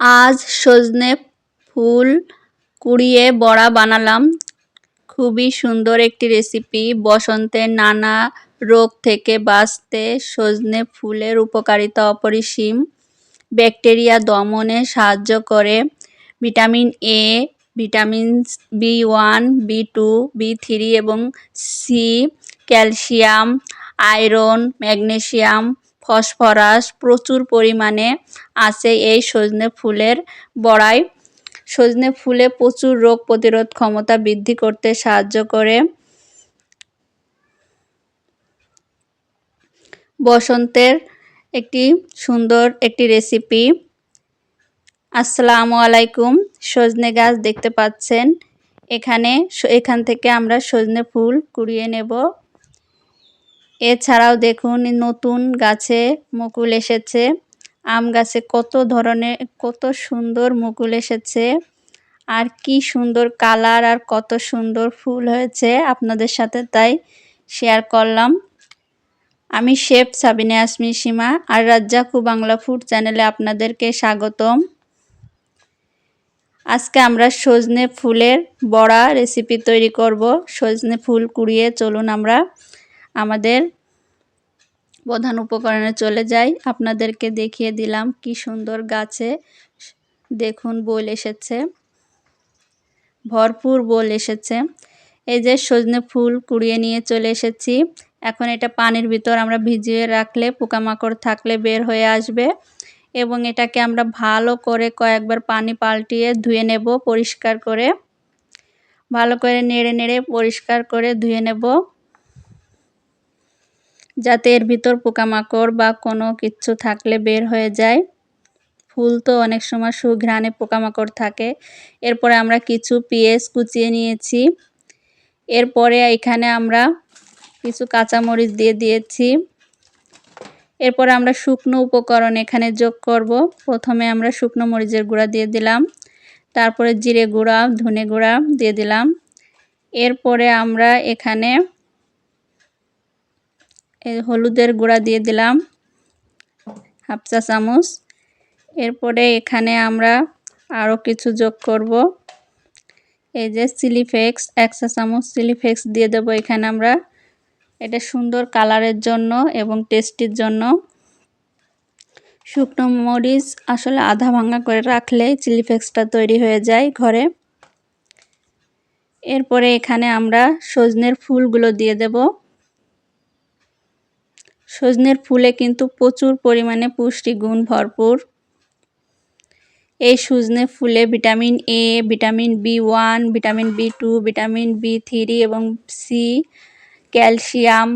আজ সজনে ফুল কুড়িয়ে বড়া বানালাম। খুবই সুন্দর একটি রেসিপি বসন্তের নানা রোগ থেকে বাঁচতে সজনে ফুলের উপকারিতা অপরিসীম। ব্যাকটেরিয়া দমনে সাহায্য করে। Vitamin A vitamin B one B two B three এবং C calcium, iron magnesium phosphorus প্রচুর পরিমাণে আছে এই সজনে ফুলের বড়ায়। সজনে ফুলে প্রচুর রোগ প্রতিরোধ ক্ষমতা বৃদ্ধি করতে সাহায্য করে। বসন্তের একটি সুন্দর একটি রেসিপি আসসালামু আলাইকুম। সজনে গাছ দেখতে পাচ্ছেন। এখানে, এখান থেকে আমরা সজনে ফুল কুড়িয়ে নেব। এছাড়াও দেখুন, নতুন গাছে মুকুল এসেছে। আম গাছে কত ধরনের, কত সুন্দর মুকুল এসেছে। আর কি সুন্দর কালার আর কত সুন্দর ফুল হয়েছে আপনাদের সাথে তাই শেয়ার করলাম। আমি শেফ সাবিনে আসমি সীমা আর রাজ্জাকু বাংলা ফুড চ্যানেলে আপনাদেরকে স্বাগতম। আজকে আমরা সজনে ফুলের বড়া রেসিপি তৈরি করব। সজনে ফুল কুড়িয়ে চলুন আমরা আমাদের প্রধান উপকরণে চলে যাই। আপনাদেরকে দেখিয়ে দিলাম কি সুন্দর গাছে দেখুন বোল এসেছে। ভরপুর বোল এসেছে। এই যে সজনে ফুল কুড়িয়ে নিয়ে চলে এসেছি। এখন এটা পানির ভিতর আমরা ভিজিয়ে রাখলে পোকামাকড় থাকলে বের হয়ে আসবে এবং এটাকে আমরা ভালো করে কয়েকবার পানি পাল্টিয়ে ধুয়ে নেব পরিষ্কার করে। ভালো করে নেড়ে নেড়ে পরিষ্কার করে ধুয়ে নেব। যাতে এর ভিতর পোকামাকড় বা কোনো কিছু থাকলে বের হয়ে যায়। ফুল তো অনেক সময় সুঘ্রাণে পোকামাকড় থাকে। এরপরে আমরা কিছু পেঁয়াজ কুচিয়ে নিয়েছি। এরপরে এখানে আমরা কিছু কাঁচামরিচ দিয়ে দিয়েছি। এরপরে আমরা শুকনো উপকরণ এখানে যোগ করব। প্রথমে আমরা শুকনো মরিচের গুঁড়া দিয়ে দিলাম। তারপরে জিরে গুঁড়া, ধনে গুঁড়া দিয়ে দিলাম। এরপরে আমরা এখানে হলুদের গুঁড়া দিয়ে দিলাম, হাফ চা চামচ। এরপরে এখানে আমরা আরও কিছু যোগ করব। এই যে চিলি ফ্লেক্স, এক চা চামচ চিলি ফ্লেক্স দিয়ে দেবো এখানে আমরা। এটা সুন্দর কালারের জন্য এবং টেস্টির জন্য। শুকনো মরিচ, আসলে আধা ভাঙা করে রাখলে চিলি ফ্লেক্সটা তৈরি হয়ে যায় ঘরে। এরপরে এখানে আমরা সজনের ফুলগুলো দিয়ে দেব। সজনের ফুলে কিন্তু প্রচুর পরিমাণে পুষ্টিগুণ ভরপুর। এই সজনে ফুলে vitamin A vitamin B one vitamin B two vitamin B three এবং C calcium,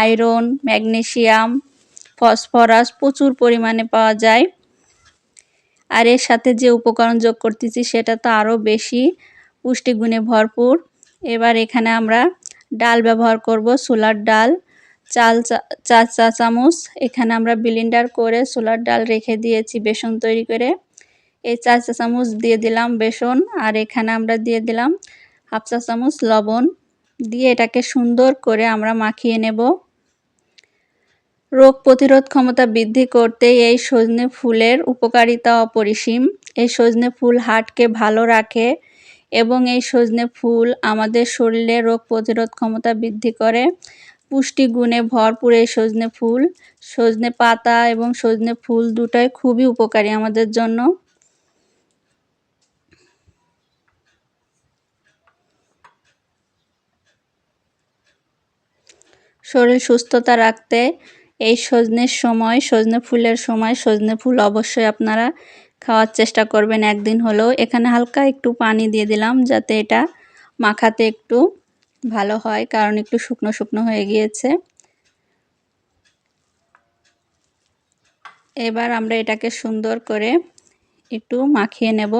iron magnesium phosphorus প্রচুর পরিমাণে পাওয়া যায়। আর এর সাথে যে উপকরণ যোগ করতেছি সেটা তো আরও বেশি পুষ্টিগুণে ভরপুর। এবার এখানে আমরা ডাল ব্যবহার করব, সোলার ডাল। চাল চা চা চা চামচ। এখানে আমরা বিলিন্ডার করে সোলার ডাল রেখে দিয়েছি বেসন তৈরি করে। এই চা চা চামচ দিয়ে দিলাম বেসন আর এখানে আমরা দিয়ে দিলাম হাফ চা চামচ লবণ। দিয়ে এটাকে সুন্দর করে আমরা মাখিয়ে নেব। রোগ প্রতিরোধ ক্ষমতা বৃদ্ধি করতে এই সজনে ফুলের উপকারিতা অপরিসীম। এই সজনে ফুল হার্টকে ভালো রাখে এবং এই সজনে ফুল আমাদের শরীরে রোগ প্রতিরোধ ক্ষমতা বৃদ্ধি করে। পুষ্টি গুণে ভরপুর এই সজনে ফুল। সজনে পাতা এবং সজনে ফুল দুটাই খুবই উপকারী আমাদের জন্য। শরীর সুস্থতা রাখতে এই সজনের সময়, সজনে ফুলের সময় সজনে ফুল অবশ্যই আপনারা খাওয়ার চেষ্টা করবেন। একদিন হলেও এখানে হালকা একটু পানি দিয়ে দিলাম যাতে এটা মাখাতে একটু ভালো হয়, কারণ একটু শুকনো শুকনো হয়ে গিয়েছে। এবার আমরা এটাকে সুন্দর করে একটু মাখিয়ে নেব।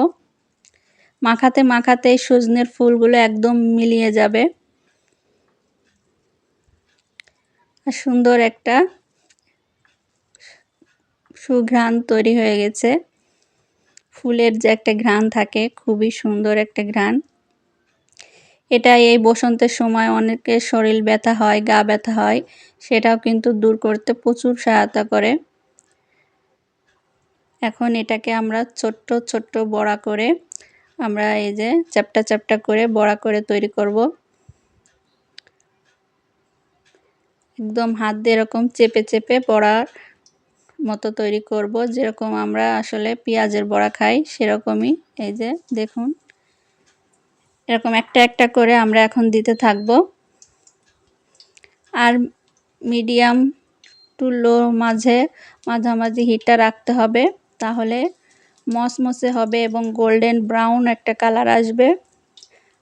মাখাতে মাখাতে সজনের ফুলগুলো একদম মিলিয়ে যাবে। আর সুন্দর একটা সুঘ্রাণ তৈরি হয়ে গেছে। ফুলের যে একটা ঘ্রাণ থাকে, খুবই সুন্দর একটা ঘ্রাণ। এটা এই বসন্তের সময় অনেকের শরীর ব্যথা হয়, গা ব্যথা হয়, সেটাও কিন্তু দূর করতে প্রচুর সহায়তা করে। এখন এটাকে আমরা ছোট্ট ছোট্ট বড়া করে আমরা এই যে চ্যাপটা চ্যাপটা করে বড়া করে তৈরি করব। একদম হাত দিয়ে এরকম চেপে চেপে বড়ার মতো তৈরি করব। যেরকম আমরা আসলে পেঁয়াজের বড়া খাই, সেরকমই এই যে দেখুন। এরকম একটা একটা করে আমরা এখন দিতে থাকব। আর মিডিয়াম টু লো মাঝে মাঝামাঝি হিটটা রাখতে হবে, তাহলে মসমসে হবে এবং গোল্ডেন ব্রাউন একটা কালার আসবে।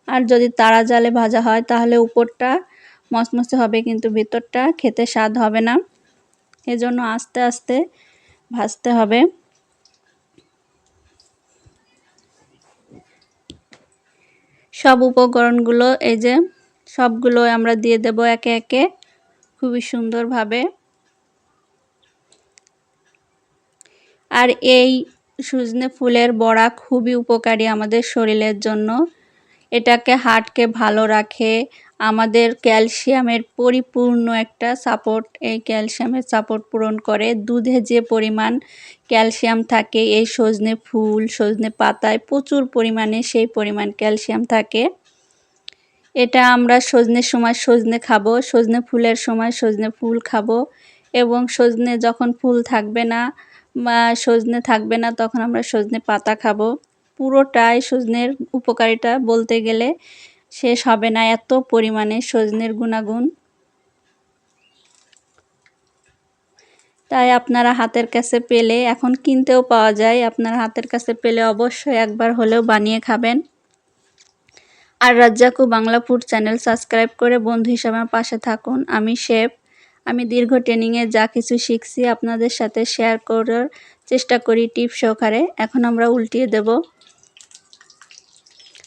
আর যদি তারা জালে ভাজা হয়, তাহলে উপরটা মসমসে হবে কিন্তু ভিতরটা খেতে স্বাদ হবে না। এজন্য আস্তে আস্তে ভাজতে হবে। সব উপকরণগুলো, এই যে সবগুলো আমরা দিয়ে দেব একে একে খুবই সুন্দরভাবে। আর এই সজনে ফুলের বড়া খুবই উপকারী আমাদের শরীরের জন্য। এটাকে হার্টকে ভালো রাখে আমাদের ক্যালসিয়ামের পরিপূর্ণ একটা সাপোর্ট এই ক্যালসিয়ামের সাপোর্ট পূরণ করে। দুধে যে পরিমাণ ক্যালসিয়াম থাকে, এই সজনে ফুল, সজনে পাতায় প্রচুর পরিমাণে সেই পরিমাণ ক্যালসিয়াম থাকে। এটা আমরা সজনের সময় সজনে খাব, সজনে ফুলের সময় সজনে ফুল খাব এবং সজনে যখন ফুল থাকবে না বা সজনে থাকবে না তখন আমরা সজনে পাতা খাব। পুরোটাই সজনের উপকারিতা বলতে গেলে শেষ হবে না এত পরিমাণে সজনের গুণাগুণ। তাই আপনারা হাতের কাছে পেলে এখন কিনতেও পাওয়া যায়। আপনারা হাতের কাছে পেলে অবশ্যই একবার হলেও বানিয়ে খাবেন। আর Razzaku Bangla food channel subscribe করে বন্ধু হিসাবে আমার পাশে থাকুন। আমি শেফ। আমি দীর্ঘ ট্রেনিংয়ে যা কিছু শিখছি আপনাদের সাথে শেয়ার করার চেষ্টা করি টিপ সহকারে। এখন আমরা উল্টিয়ে দেব।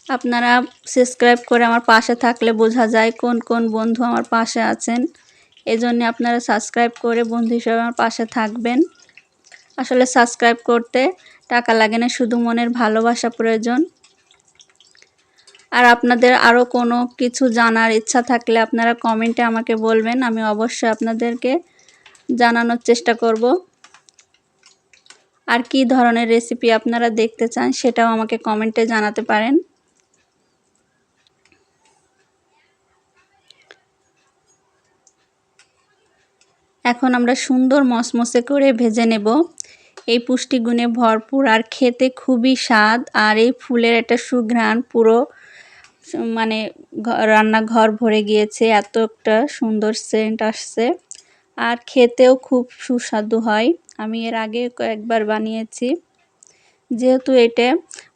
আপনারা সাবস্ক্রাইব করে আমার পাশে থাকলে বোঝা যায় কোন কোন বন্ধু আমার পাশে আছেন। এজন্য আপনারা সাবস্ক্রাইব করে বন্ধু হিসাবে আমার পাশে থাকবেন। আসলে সাবস্ক্রাইব করতে টাকা লাগে না, শুধু মনের ভালোবাসা প্রয়োজন। আর আপনাদের আরও কোনো কিছু জানার ইচ্ছা থাকলে আপনারা কমেন্টে আমাকে বলবেন, আমি অবশ্যই আপনাদেরকে জানানোর চেষ্টা করব। আর কি ধরনের রেসিপি আপনারা দেখতে চান সেটাও আমাকে কমেন্টে জানাতে পারেন। এখন আমরা সুন্দর মসমসে করে ভেজে নেব। এই পুষ্টিগুণে ভরপুর আর খেতে খুবই স্বাদ। আর এই ফুলের একটা সুঘ্রাণ পুরো মানে রান্নাঘর ভরে গিয়েছে। এত একটা সুন্দর সেন্ট আসছে। আর খেতেও খুব সুস্বাদু হয়। আমি এর আগে কয়েকবার বানিয়েছি। যেহেতু এটা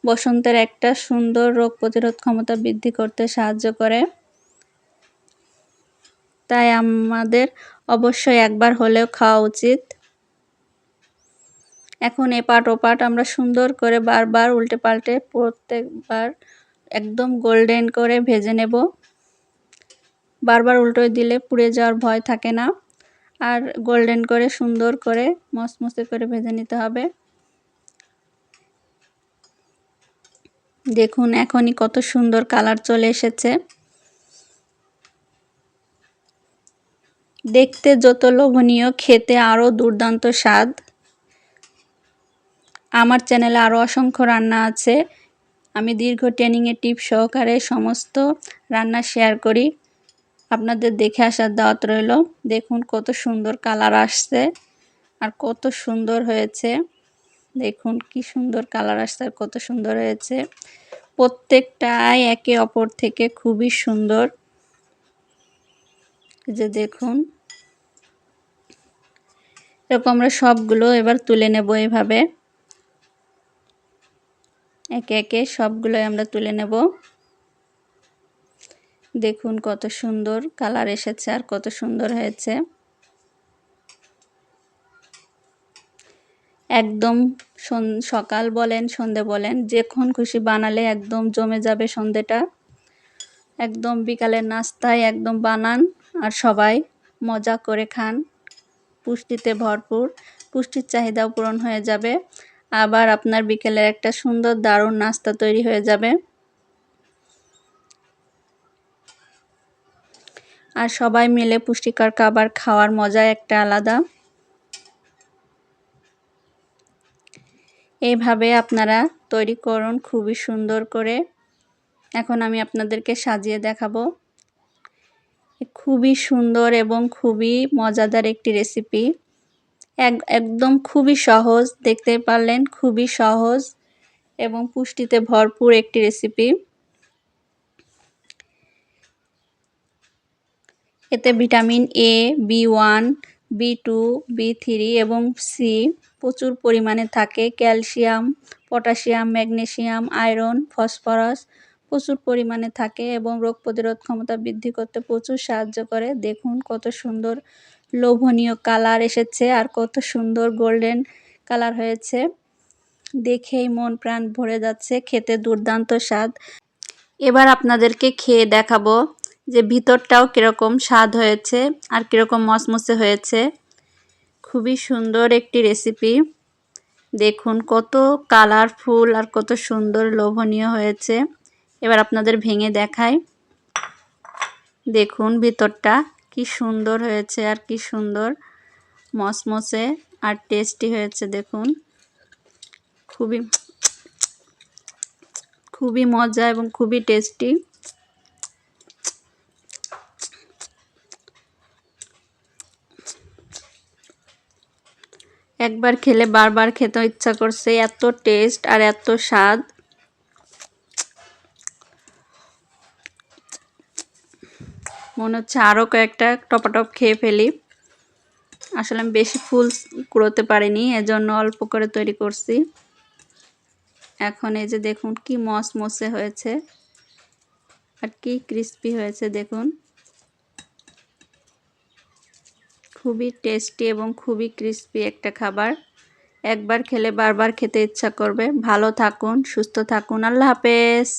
বসন্তের একটা সুন্দর রোগ প্রতিরোধ ক্ষমতা বৃদ্ধি করতে সাহায্য করে। তাই আমাদের অবশ্যই একবার হলেও খাওয়া উচিত। এখন এপাট ওপাট আমরা সুন্দর করে বারবার উল্টে পাল্টে প্রত্যেকবার একদম গোল্ডেন করে ভেজে নেব। বারবার উল্টো দিলে পুড়ে যাওয়ার ভয় থাকে না। আর গোল্ডেন করে সুন্দর করে মসমসে করে ভেজে নিতে হবে। দেখুন, এখনই কত সুন্দর কালার চলে এসেছে। দেখতে যত লোভনীয়, খেতে আরও দুর্দান্ত স্বাদ। আমার চ্যানেলে আরও অসংখ্য রান্না আছে। আমি দীর্ঘ ট্রেনিংয়ের টিপ সহকারে সমস্ত রান্না শেয়ার করি। আপনাদের দেখে আসার দাওয়াত রইল। দেখুন কত সুন্দর কালার আসছে আর কত সুন্দর হয়েছে। দেখুন কি সুন্দর কালার আসছে আর কত সুন্দর হয়েছে। প্রত্যেকটাই একে অপর থেকে খুবই সুন্দর। যে দেখুন। এরকম আমরা সবগুলো এবার তুলে নেব এভাবে। একে একে সবগুলোই আমরা তুলে নেব। দেখুন কত সুন্দর কালার এসেছে আর কত সুন্দর হয়েছে। একদম সকাল বলেন, সন্ধে বলেন, যখন খুশি বানালে একদম জমে যাবে সন্ধেটা। একদম বিকালের নাস্তায় একদম বানান আর সবাই মজা করে খান। পুষ্টিতে ভরপুর, পুষ্টির চাহিদাও পূরণ হয়ে যাবে। আবার আপনার বিকেলের একটা সুন্দর দারুণ নাস্তা তৈরি হয়ে যাবে। আর সবাই মিলে পুষ্টিকর খাবার খাওয়ার মজা একটা আলাদা। এইভাবে আপনারা তৈরি করুন, খুবই সুন্দর করে। এখন আমি আপনাদেরকে সাজিয়ে দেখাবো। খুবই সুন্দর এবং খুবই মজাদার একটি রেসিপি এক, একদম খুবই সহজ, দেখতে পারলেন, খুবই সহজ এবং পুষ্টিতে ভরপুর একটি রেসিপি এতে vitamin A B one B two B three এবং সি প্রচুর পরিমাণে থাকে। Calcium potassium magnesium iron phosphorus প্রচুর পরিমাণে থাকে এবং রোগ প্রতিরোধ ক্ষমতা বৃদ্ধি করতে প্রচুর সাহায্য করে। দেখুন কত সুন্দর লোভনীয় কালার এসেছে আর কত সুন্দর গোল্ডেন কালার হয়েছে। দেখেই মন প্রাণ ভরে যাচ্ছে, খেতে দুর্দান্ত স্বাদ। এবার আপনাদেরকে খেয়ে দেখাবো যে ভিতরটাও কীরকম স্বাদ হয়েছে আর কীরকম মসমসে হয়েছে। খুবই সুন্দর একটি রেসিপি। দেখুন কত কালারফুল আর কত সুন্দর লোভনীয় হয়েছে। এবার আপনাদের ভেঙে দেখাই। দেখুন ভিতরটা কি সুন্দর হয়েছে আর কি সুন্দর মসমসে আর টেস্টি হয়েছে, দেখুন। খুবই খুবই মজা এবং খুবই টেস্টি। একবার খেলে বারবার খেতে ইচ্ছা করছে, এত টেস্ট আর এত স্বাদ। মনে হচ্ছে আরও কয়েকটা টপাটপ খেয়ে ফেলি। আসলে আমি বেশি ফুল কুড়োতে পারিনি, এজন্য অল্প করে তৈরি করছি। এখন এই যে দেখুন কি মসমসে হয়েছে আর কি ক্রিস্পি হয়েছে, দেখুন। খুবই টেস্টি এবং খুবই ক্রিস্পি একটা খাবার। একবার খেলে বারবার খেতে ইচ্ছা করবে। ভালো থাকুন, সুস্থ থাকুন। আল্লাহ হাফেজ।